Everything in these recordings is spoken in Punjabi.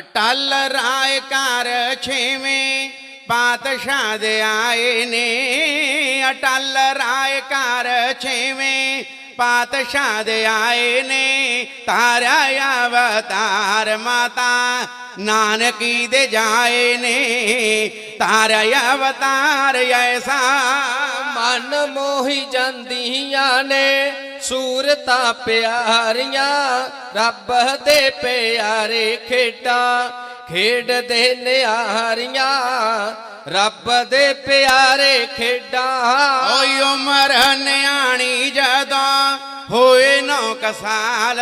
ਟਲ ਰਾਏ ਘਰ ਛੇਵੇਂ ਪਾਤਸ਼ਾਹ ਦੇ ਆਏ ਨੇ। ਅਟਲ ਰਾਏ ਘਰ ਛੇਵੇਂ ਪਾਤਸ਼ਾਹ ਦੇ ਆਏ ਨੇ। ਤਾਰਿਆ ਅਵਤਾਰ ਮਾਤਾ ਨਾਨਕੀ ਦੇ ਜਾਏ ਨੇ। ਤਾਰਿਆ ਅਵਤਾਰ ਐਸਾ ਮਨ ਮੋਹੀ ਜਾਂਦੀਆਂ ਨੇ। ਸੂਰਤਾ ਪਿਆਰੀਆਂ, ਰੱਬ ਦੇ ਪਿਆਰੇ ਖੇਡਾਂ, ਖੇਡਦੇ ਨਿਆਰੀਆਂ, ਰੱਬ ਦੇ ਪਿਆਰੇ ਖੇਡਾਂ। ਓਏ ਉਮਰ ਨਿਆਣੀ ਜਦੋਂ ਹੋਏ ਨੌ ਕ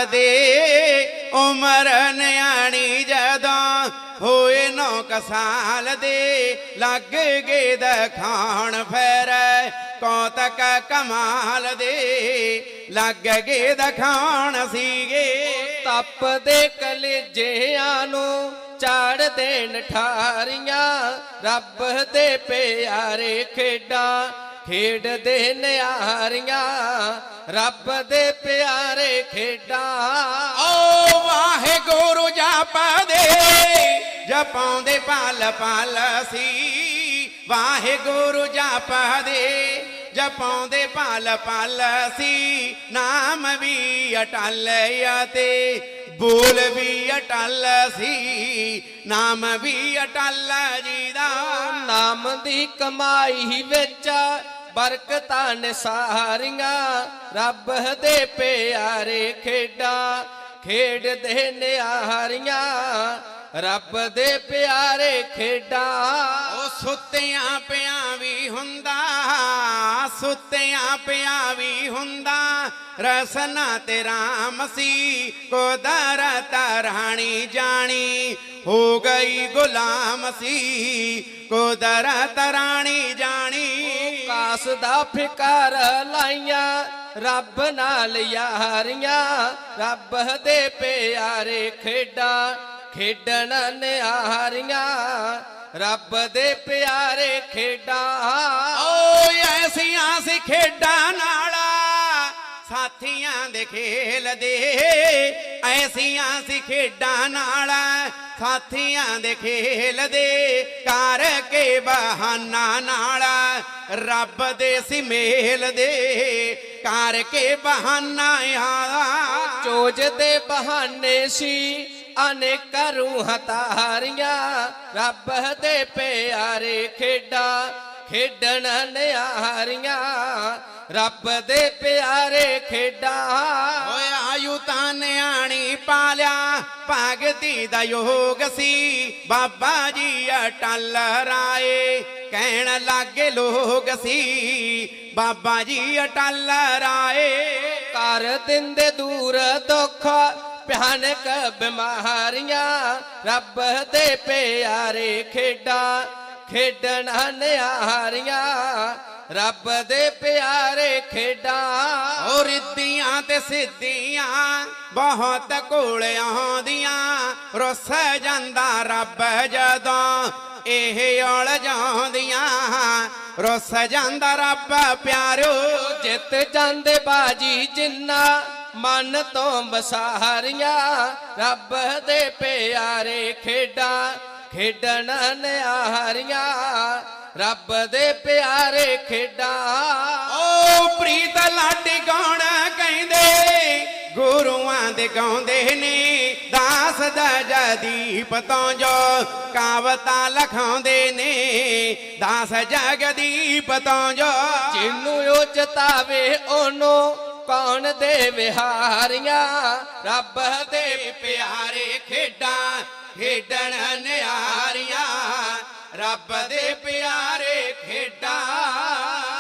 ਦੇ, ਉਮਰ ਨਿਆਣੀ ਜਦੋਂ ਹੋਏ ਨੌ ਕਸਾਲ ਦੇ, ਲੱਗ ਗਏ ਦਖਾਣ ਫੇਰ ਕੌਤਕ ਕਮਾਲ ਦੇ ਲੱਗ ਗਏ ਦਖਾਣ ਸੀਗੇ। ਤਪਦੇ ਕਲੇਜਿਆਂ ਨੂੰ ਚਾੜ ਦੇਣ ਠਾਰੀਆਂ ਰੱਬ ਦੇ ਪਿਆਰੇ ਖੇਡਾਂ ਖੇਡਦੇ ਨਿਆਰੀਆਂ ਰੱਬ ਦੇ ਪਿਆਰੇ ਖੇਡਾਂ। ਓ ਵਾਹਿਗੁਰੂ ਜਪਦੇ ਜਪਾਉਂਦੇ ਪਲ ਪਲ ਸੀ। ਵਾਹਿਗੁਰੂ ਜਪਦੇ ਜਪਾਉਂਦੇ ਪਲ ਪਲ ਸੀ ਨਾਮ ਵੀ ਅਟਲ ਅਤੇ ਬੋਲ ਵੀ ਅਟਲ ਸੀ ਨਾਮ ਵੀ ਅਟਲ ਜੀ ਦਾ। ਨਾਮ ਦੀ ਕਮਾਈ ਵਿੱਚ ਬਰਕਤਾਂ ਨੇ ਸਾਰੀਆਂ ਰੱਬ ਦੇ ਪਿਆਰੇ ਖੇਡਾਂ ਖੇਡਦੇ ਨਿਆਰੀਆਂ ਰੱਬ ਦੇ ਪਿਆਰੇ ਖੇਡਾਂ। ਉਹ ਸੁੱਤਿਆਂ ਪਿਆਂ ਸੁੱਤਿਆਂ ਪਿਆ ਵੀ ਹੁੰਦਾ, ਰਸਨਾ ਤੇ ਰਾਮ ਸੀ ਕੁਦਰਤ ਰਾਣੀ ਜਾਣੀ। ਹੋ ਗਈ ਗੁਲਾਮ ਸੀ ਕੁਦਰਤ ਰਾਣੀ ਜਾਣੀ। ਕਾਸ ਦਾ ਫਿਕਰ ਲਾਈਆਂ, ਰੱਬ ਨਾਲ ਯਾਰੀਆਂ। ਰੱਬ ਦੇ ਪਿਆਰੇ ਖੇਡਾਂ, ਖੇਡਣ ਨਿਆਰੀਆਂ। ਰੱਬ ਦੇ ਪਿਆਰੇ ਖੇਡਾਂ। ਓ ਖੇਡਾਂ ਨਾਲ, ਸਾਥੀਆਂ ਦੇ ਖੇਲਦੇ ਐਸੀਆਂ ਸੀ ਖੇਡਾਂ ਨਾਲ, ਸਾਥੀਆਂ ਦੇ ਖੇਲਦੇ ਕਰਕੇ ਬਹਾਨਾ ਨਾਲ, ਰੱਬ ਦੇ ਸੀ ਮੇਲ ਦੇ। ਕਰਕੇ ਬਹਾਨਾ ਆ ਚੋਜ ਦੇ ਬਹਾਨੇ ਸੀ, ਅਨੇਕਾਂ ਰੂਹਾਂ ਤਾਰੀਆਂ। ਰੱਬ ਦੇ ਪਿਆਰੇ ਖੇਡਾਂ ਖੇਡਣ ਨਿਆਰੀਆਂ ਰੱਬ ਦੇ ਪਿਆਰੇ ਖੇਡਾਂ। ਓਏ ਆਯੂ ਤਾਂ ਨਿਆਣੀ ਪਾਲਿਆ ਭਗਤੀ ਦਾ ਯੋਗ ਸੀ। ਬਾਬਾ ਜੀ ਅਟਲ ਰਾਏ ਕਹਿਣ ਲੱਗੇ ਲੋਗ ਸੀ। ਬਾਬਾ ਜੀ ਅਟਲ ਰਾਏ। ਕਰ ਦਿੰਦੇ ਦੂਰ ਦੁੱਖ ਭਿਆਨਕ ਬਿਮਾਰੀਆਂ ਰੱਬ ਦੇ ਪਿਆਰੇ ਖੇਡਾਂ। ਖੇਡਣ ਨਿਆਰੀਆਂ ਰੱਬ ਦੇ ਪਿਆਰੇ ਖੇਡਾਂ। ਓ ਰਿੱਧੀਆਂ ਤੇ ਸਿੱਧੀਆਂ ਬਹੁਤ ਕੋਲ ਆਉਂਦੀਆਂ। ਰੁੱਸ ਜਾਂਦਾ ਰੱਬ ਜਦੋਂ ਇਹ ਔਲ ਜਾਂਦੀਆਂ ਰੁੱਸ ਜਾਂਦਾ ਰੱਬ ਪਿਆਰੋ ਜਿੱਤ ਜਾਂਦੇ ਬਾਜੀ ਜਿੰਨਾ ਮਨ ਤੋਂ ਬਸਾਰੀਆਂ ਰੱਬ ਦੇ ਪਿਆਰੇ ਖੇਡਾਂ ਖੇਡਣ ਨਿਆਰੀਆਂ ਰੱਬ ਦੇ ਪਿਆਰੇ ਖੇਡਾਂ। ਓ ਪ੍ਰੀਤ ਲਾਡੀ ਗਾਉਣ ਕਹਿੰਦੇ ਗੁਰੂਆਂ ਦੇ ਗਾਉਂਦੇ ਨੇ ਦਾਸ ਦਾ ਜਦੀਪ ਤੋਂ ਜੋ ਕਾਵਤਾਂ ਲਖਾਉਂਦੇ ਨੇ ਦਾਸ ਜਗਦੀਪ ਤੋਂ ਜੋ। ਜਿਹਨੂੰ ਉਹ ਚਤਾਵੇ ਉਹਨੂੰ ਕੌਣ ਦੇ ਵਿਹਾਰੀਆਂ? ਰੱਬ ਦੇ ਪਿਆਰੇ ਖੇਡਾਂ ਖੇਡਣ ਨਿਆਰੀਆਂ ਰੱਬ ਦੇ ਪਿਆਰੇ ਖੇਡਾਂ।